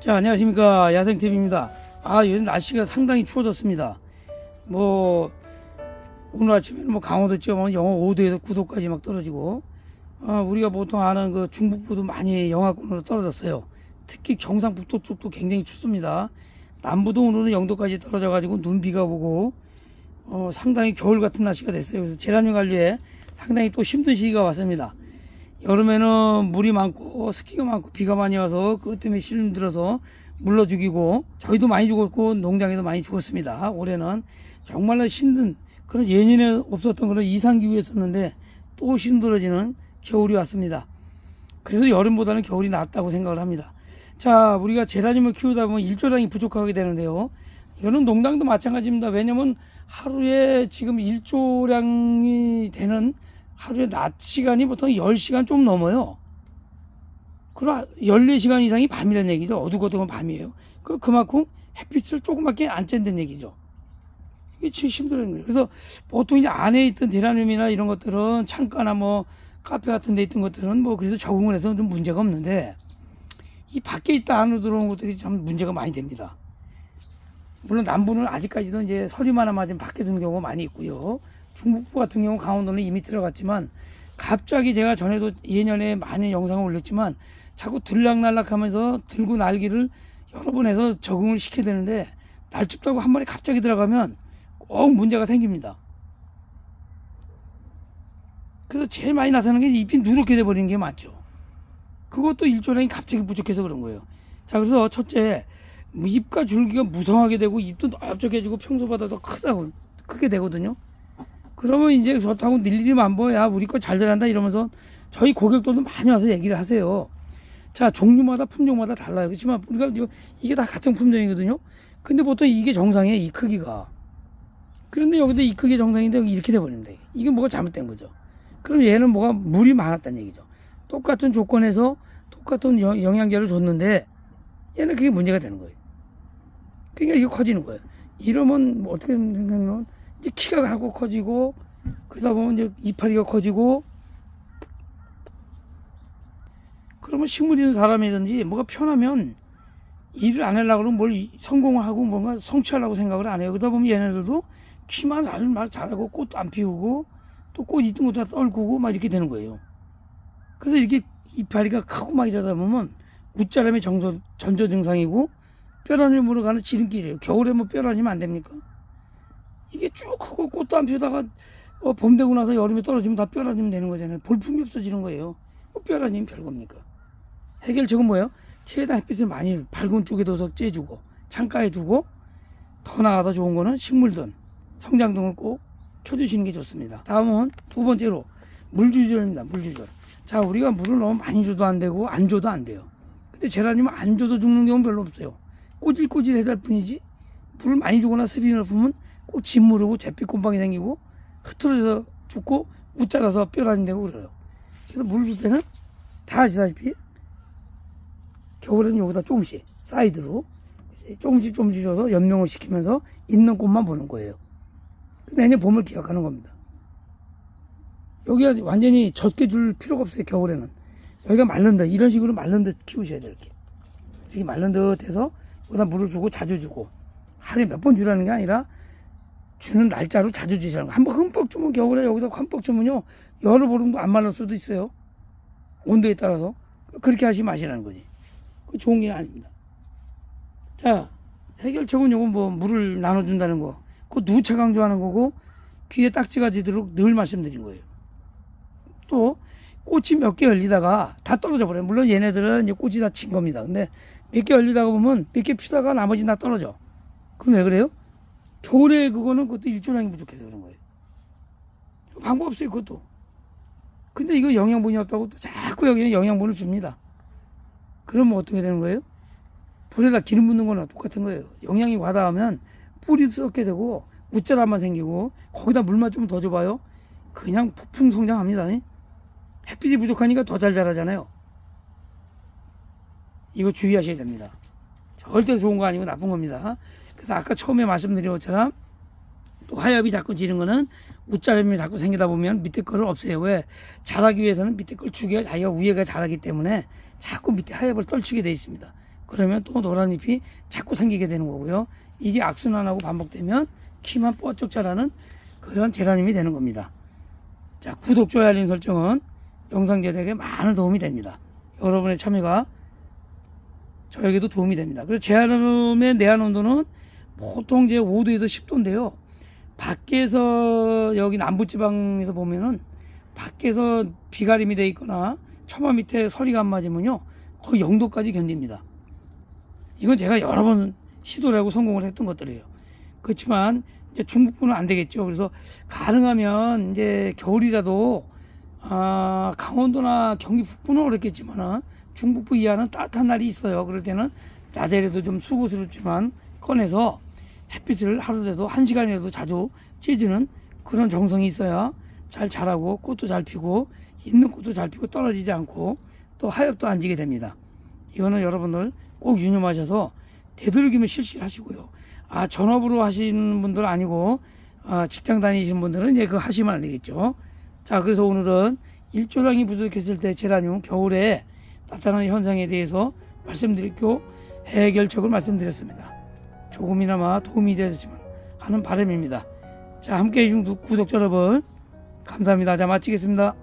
자, 안녕하십니까. 야생TV입니다. 아, 요즘 날씨가 상당히 추워졌습니다. 뭐, 오늘 아침에는 뭐 강원도 지역은 영하 5도에서 9도까지 막 떨어지고, 아, 우리가 보통 아는 그 중북부도 많이 영하권으로 떨어졌어요. 특히 경상북도 쪽도 굉장히 춥습니다. 남부도 오늘은 영도까지 떨어져 가지고 눈비가 오고, 어, 상당히 겨울 같은 날씨가 됐어요. 그래서 재난유 관리에 상당히 또 힘든 시기가 왔습니다. 여름에는 물이 많고 습기가 많고 비가 많이 와서 그것 때문에 힘들어서 물러 죽이고 저희도 많이 죽었고 농장에도 많이 죽었습니다. 올해는 정말로 힘든 그런 예년에 없었던 그런 이상기후였었는데 또 힘들어지는 겨울이 왔습니다. 그래서 여름보다는 겨울이 낫다고 생각을 합니다. 자, 우리가 제라늄을 키우다 보면 일조량이 부족하게 되는데요. 이거는 농장도 마찬가지입니다. 왜냐면 하루에 지금 일조량이 되는 하루에 낮 시간이 보통 10시간 좀 넘어요. 그럼 14시간 이상이 밤이라는 얘기죠. 어둑어둑한 밤이에요. 그, 그만큼 햇빛을 조금밖에 안 쬐는 얘기죠. 이게 참 힘든 거예요. 그래서 보통 이제 안에 있던 제라늄이나 이런 것들은 창가나 뭐 카페 같은 데 있던 것들은 뭐 그래서 적응을 해서 좀 문제가 없는데 이 밖에 있다 안으로 들어오는 것들이 참 문제가 많이 됩니다. 물론 남부는 아직까지도 이제 서리만 맞으면 밖에 두는 경우가 많이 있고요. 중북부 같은 경우 강원도는 이미 들어갔지만 갑자기 제가 전에도 예년에 많은 영상을 올렸지만 자꾸 들락날락하면서 들고 날기를 여러 번 해서 적응을 시켜야 되는데 날 춥다고 한 번에 갑자기 들어가면 꼭 문제가 생깁니다. 그래서 제일 많이 나타나는 게 잎이 누렇게 돼버리는 게 맞죠. 그것도 일조량이 갑자기 부족해서 그런 거예요. 자, 그래서 첫째, 뭐 잎과 줄기가 무성하게 되고 잎도 넓적해지고 평소보다 더 크다고 크게 되거든요. 그러면 이제 좋다고 일일이 안 보야 우리 거 잘 자란다 이러면서 저희 고객들도 많이 와서 얘기를 하세요. 자 종류마다 품종마다 달라요. 그렇지만 이거- 이게 다 같은 품종이거든요. 근데 보통 이게 정상이에요. 이 크기가. 그런데 여기도 이 크기 정상인데 여기 이렇게 돼버립니다. 이게 뭐가 잘못된 거죠. 그럼 얘는 뭐가 물이 많았다는 얘기죠. 똑같은 조건에서 똑같은 영- 영양제를 줬는데 얘는 그게 문제가 되는 거예요. 그러니까 이게 커지는 거예요. 이러면 뭐 어떻게 생각하면 키가 가고 커지고 그러다 보면 이제 이파리가 커지고 그러면 식물 있는 사람이든지 뭐가 편하면 일을 안 하려고 그러면 뭘 이- 성공을 하고 뭔가 성취하려고 생각을 안 해요. 그러다 보면 얘네들도 키만 아주 말 잘하고 꽃도 안 피우고 또 꽃 있던 것도 다 떨구고 막 이렇게 되는 거예요. 그래서 이렇게 이파리가 크고 막 이러다 보면 웃자람이 정서, 전조 증상이고 뼈라님으로 가는 지름길이에요. 겨울에 뭐 뼈라니면 안 됩니까? 이게 쭉 크고 꽃도 안 피우다가 어, 봄 되고 나서 여름에 떨어지면 다 뼈라니면 되는 거잖아요. 볼품이 없어지는 거예요. 뭐 뼈라니면 별겁니까? 해결책은 뭐예요? 최대한 햇빛을 많이 밝은 쪽에 둬서 쬐주고 창가에 두고 더 나아가 좋은 거는 식물등, 성장등을 꼭 켜주시는 게 좋습니다. 다음은 두 번째로 물 조절입니다. 물 조절. 자, 우리가 물을 너무 많이 줘도 안 되고 안 줘도 안 돼요. 근데 제라늄은 안 줘도 죽는 경우는 별로 없어요. 꼬질꼬질해야 될 뿐이지 물을 많이 주거나 습이 높으면 꼭 짓무르고 잿빛 곰팡이 생기고 흐트러져서 죽고 웃자라서 뼈라니 되고 그래요. 그래서 물줄 때는 다 아시다시피 겨울에는 여기다 조금씩 사이드로 조금씩 조금씩 줘서 연명을 시키면서 있는 꽃만 보는 거예요. 내년 봄을 기약하는 겁니다. 여기가 완전히 젖게 줄 필요가 없어요, 겨울에는. 여기가 말른 듯, 이런 식으로 말른 듯 키우셔야 돼요, 이렇게. 이렇게 말른 듯 해서 여기다 물을 주고 자주 주고 하루에 몇 번 주라는 게 아니라 주는 날짜로 자주 주시라는 거. 한번 흠뻑 주면 겨울에 여기다 흠뻑 주면요. 여러 보름도 안 말릴 수도 있어요. 온도에 따라서. 그렇게 하시 마시라는 거지. 그 좋은 게 아닙니다. 자, 해결책은 요건 뭐 물을 나눠준다는 거. 그거 누차 강조하는 거고 귀에 딱지가 지도록 늘 말씀드린 거예요. 또 꽃이 몇 개 열리다가 다 떨어져 버려요. 물론 얘네들은 이제 꽃이 다친 겁니다. 근데 몇 개 열리다가 보면 몇 개 피다가 나머지 다 떨어져. 그럼 왜 그래요? 겨울에 그거는 그것도 일조량이 부족해서 그런 거예요. 방법 없어요, 그것도. 근데 이거 영양분이 없다고 또 자꾸 여기에 영양분을 줍니다. 그러면 어떻게 되는 거예요? 불에다 기름 붓는 거나 똑같은 거예요. 영양이 과다하면 뿌리 썩게 되고 웃자람만 생기고 거기다 물만 좀 더 줘봐요. 그냥 폭풍 성장합니다. 네? 햇빛이 부족하니까 더 잘 자라잖아요. 이거 주의하셔야 됩니다. 절대 좋은 거 아니고 나쁜 겁니다. 그래서 아까 처음에 말씀드린 것처럼 또 하엽이 자꾸 지는 거는 웃자람이 자꾸 생기다 보면 밑에 거를 없애요. 왜? 자라기 위해서는 밑에 걸 죽여야 자기가 위에가 자라기 때문에 자꾸 밑에 하엽을 떨치게 돼 있습니다. 그러면 또 노란 잎이 자꾸 생기게 되는 거고요. 이게 악순환하고 반복되면 키만 뻗쩍 자라는 그런 제라늄이 되는 겁니다. 자, 구독, 좋아요, 알림 설정은 영상 제작에 많은 도움이 됩니다. 여러분의 참여가 저에게도 도움이 됩니다. 그래서 제한음의 내한 온도는 보통 이제 5도에서 10도인데요. 밖에서 여기 남부지방에서 보면은 밖에서 비가림이 돼 있거나 처마 밑에 서리가 안 맞으면요 거의 0도까지 견딥니다. 이건 제가 여러 번 시도를 하고 성공을 했던 것들이에요. 그렇지만 이제 중북부는 안 되겠죠. 그래서 가능하면 이제 겨울이라도 아, 강원도나 경기 북부는 어렵겠지만은 중북부 이하는 따뜻한 날이 있어요. 그럴 때는 낮에라도 좀 수고스럽지만 꺼내서 햇빛을 하루라도 한 시간이라도 자주 쬐주는 그런 정성이 있어야 잘 자라고 꽃도 잘 피고 있는 꽃도 잘 피고 떨어지지 않고 또 하엽도 안 지게 됩니다. 이거는 여러분들 꼭 유념하셔서 되도록이면 실시를 하시고요. 아 전업으로 하시는 분들 아니고 아, 직장 다니시는 분들은 이제 그거 하시면 안 되겠죠. 자 그래서 오늘은 일조량이 부족했을 때 제라늄 겨울에 나타나는 현상에 대해서 말씀드렸고 해결책을 말씀드렸습니다. 조금이나마 도움이 되었으면 하는 바람입니다. 자 함께 해주신 구독자 여러분 감사합니다. 자 마치겠습니다.